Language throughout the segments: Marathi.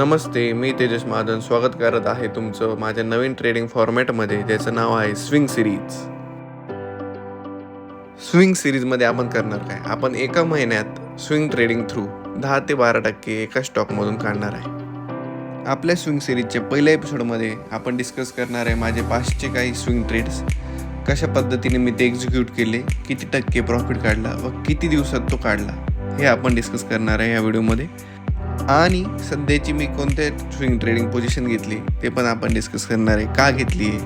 नमस्ते मी तेजस महाजन स्वागत करत आहे तुमचं माझ्या नवीन ट्रेडिंग फॉर्मॅटमध्ये ज्याचं नाव आहे स्विंग सिरीज स्विंग सिरीजमध्ये आपण करणार काय? आपण एका महिन्यात स्विंग ट्रेडिंग थ्रू दहा ते बारा टक्के एका स्टॉकमधून काढणार आहे. आपल्या स्विंग सिरीजच्या पहिल्या एपिसोडमध्ये आपण डिस्कस करणार आहे माझे पाचशे काही स्विंग ट्रेड्स कशा पद्धतीने मी ते एक्झिक्यूट केले किती टक्के प्रॉफिट काढला व किती दिवसात तो काढला हे आपण डिस्कस करणार आहे या व्हिडिओमध्ये आणि सध्याची मी कोणत्या स्विंग ट्रेडिंग पोझिशन घेतली ते पण आपण डिस्कस करणार आहे. का घेतली आहे?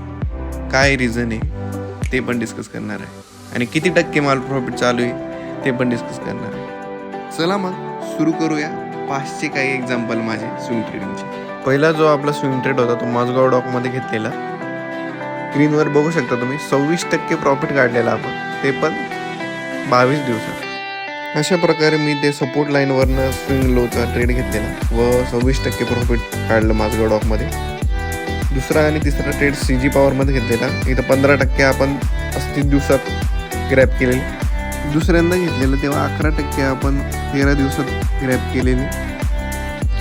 काय रिझन आहे? ते पण डिस्कस करणार आहे. आणि किती टक्के माल प्रॉफिट चालू आहे ते पण डिस्कस करणार आहे. चला मग सुरू करूया. पाचशे काही एक्झाम्पल माझे स्विंग ट्रेडिंगचे पहिला जो आपला स्विंग ट्रेड होता तो माझगाव डॉकमध्ये घेतलेला. स्क्रीनवर बघू शकता तुम्ही सव्वीस टक्के प्रॉफिट काढलेला आपण. ते पण बावीस दिवसात. अशा प्रकारे मी ते सपोर्ट लाईनवरनं स्विंग लोचा ट्रेड घेतलेला. व सव्वीस टक्के प्रॉफिट काढलं माझं डॉकमध्ये दुसरा आणि तिसरा ट्रेड सी जी पॉवरमध्ये घेतलेला. इथं पंधरा टक्के आपण पस्तीस दिवसात ग्रॅप केलेले. दुसऱ्यांदा घेतलेलं तेव्हा अकरा टक्के आपण तेरा दिवसात ग्रॅप केलेले.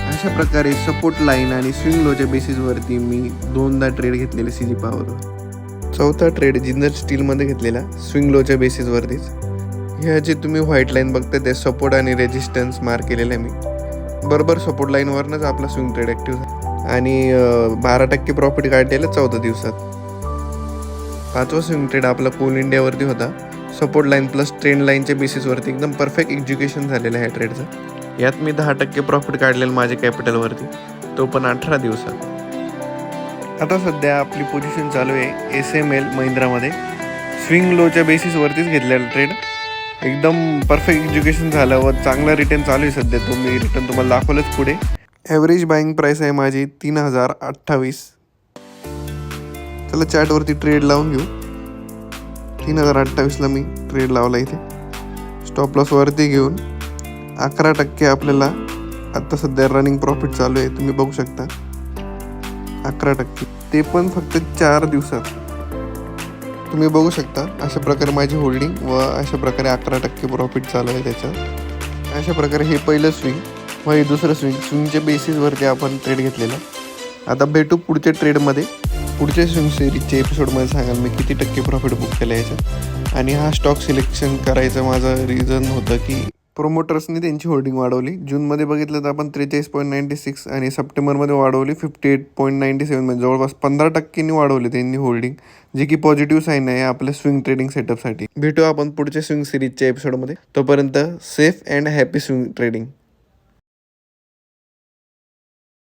अशा प्रकारे सपोर्ट लाईन आणि स्विंग लोच्या बेसिसवरती मी दोनदा ट्रेड घेतलेले सी जी पॉवरवर चौथा ट्रेड जिंदर स्टीलमध्ये घेतलेला. स्विंग लोच्या बेसिसवरतीच ह्या जे तुम्ही व्हाईट लाईन बघता ते सपोर्ट आणि रेजिस्टन्स मार्क केलेलं आहे मी. बरोबर सपोर्ट लाईनवरनंच आपला स्विंग ट्रेड ॲक्टिव्ह झाला. आणि बारा टक्के प्रॉफिट काढलेलं चौदा दिवसात. पाचवा स्विंग ट्रेड आपला कोल इंडियावरती होता. सपोर्ट लाईन प्लस ट्रेंड लाईनच्या बेसिसवरती एकदम परफेक्ट एक्झिक्युशन झालेलं आहे ट्रेडचं यात मी दहा टक्के प्रॉफिट काढलेलं माझ्या कॅपिटलवरती तो पण अठरा दिवसात. आता सध्या आपली पोझिशन चालू आहे एस एम एल महिंद्रामध्ये. स्विंग लोच्या बेसिसवरतीच घेतलेला ट्रेड एकदम परफेक्ट एज्युकेशन झालं व चांगला रिटर्न चालू आहे सध्या. तो मी रिटर्न तुम्हाला दाखवलंच पुढे. ॲव्हरेज बाईंग प्राईस आहे माझी तीन हजार अठ्ठावीस. चला चॅटवरती ट्रेड लावून घेऊ. तीन हजार अठ्ठावीसला मी ट्रेड लावला इथे. स्टॉप लॉसवरती घेऊन अकरा टक्के आपल्याला आत्ता सध्या रनिंग प्रॉफिट चालू आहे. तुम्ही बघू शकता. अकरा टक्के. ते पण फक्त चार दिवसात. तुम्ही बघू शकता अशा प्रकारे माझी होल्डिंग व अशा प्रकारे अकरा टक्के प्रॉफिट चालू आहे त्याचं अशा प्रकारे हे पहिलं स्विंग व हे दुसरं स्विंग स्विंगच्या बेसिसवरती आपण ट्रेड घेतलेला. आता भेटू पुढच्या ट्रेडमध्ये पुढच्या स्विंग सिरीजच्या एपिसोडमध्ये सांगाल मी किती टक्के प्रॉफिट बुक केलं याच्यात. आणि हा स्टॉक सिलेक्शन करायचं माझं रिझन होतं की प्रोमोटर्सनी त्यांची होल्डिंग वाढवली. जूनमध्ये बघितलं तर आपण त्रेचाळीस पॉईंट नाईन्टी सिक्स आणि सप्टेंबरमध्ये वाढवली fifty eight point ninety seven म्हणजे जवळपास पंधरा टक्क्यांनी वाढवली त्यांनी होल्डिंग जे की पॉझिटिव्ह साईन आहे आपल्या स्विंग ट्रेडिंग सेटअपसाठी भेटू आपण पुढच्या स्विंग सिरीजच्या एपिसोडमध्ये तोपर्यंत safe and happy swing trading